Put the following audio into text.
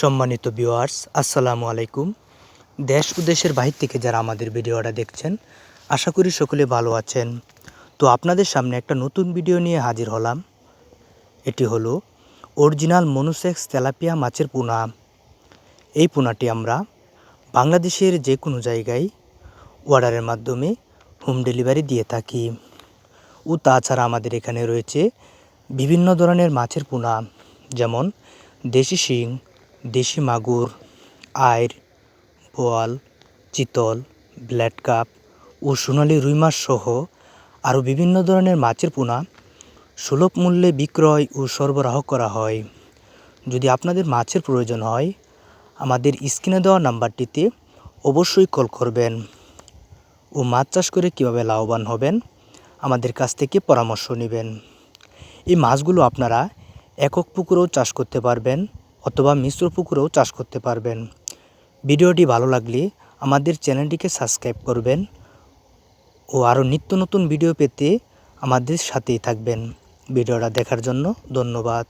সম্মানিত ভিউয়ার্স আসসালামু আলাইকুম। দেশ ও দেশের বাহির থেকে যারা আমাদের ভিডিওটা দেখছেন, আশা করি সকলে ভালো আছেন। তো আপনাদের সামনে একটা নতুন ভিডিও নিয়ে হাজির হলাম। এটি হলো অরিজিনাল মনুসেক্স তেলাপিয়া মাছের পোনা। এই পোনাটি আমরা বাংলাদেশের যে কোনো জায়গায় অর্ডারের মাধ্যমে হোম ডেলিভারি দিয়ে থাকি। ও তাছাড়া আমাদের এখানে রয়েছে বিভিন্ন ধরনের মাছের পোনা, যেমন দেশি শিং দেশি মাগুর, আইর, বোয়াল, চিতল, ব্ল্যাড কাপ ও সোনালী রুই মাছ সহ আরও বিভিন্ন ধরনের মাছের পোনা সুলভ মূল্যে বিক্রয় ও সরবরাহ করা হয়। যদি আপনাদের মাছের প্রয়োজন হয়, আমাদের স্ক্রিনে দেওয়া নাম্বারটিতে অবশ্যই কল করবেন। ও মাছ চাষ করে কীভাবে লাভবান হবেন, আমাদের কাছ থেকে পরামর্শ নেবেন। এই মাছগুলো আপনারা একক পুকুরেও চাষ করতে পারবেন। অথবা মিশ্র পুকুরেও চাষ করতে পারবেন। ভিডিওটি ভালো লাগলে আমাদের চ্যানেলটিকে সাবস্ক্রাইব করবেন ও আরও নিত্য নতুন ভিডিও পেতে আমাদের সাথেই থাকবেন। ভিডিওটা দেখার জন্য ধন্যবাদ।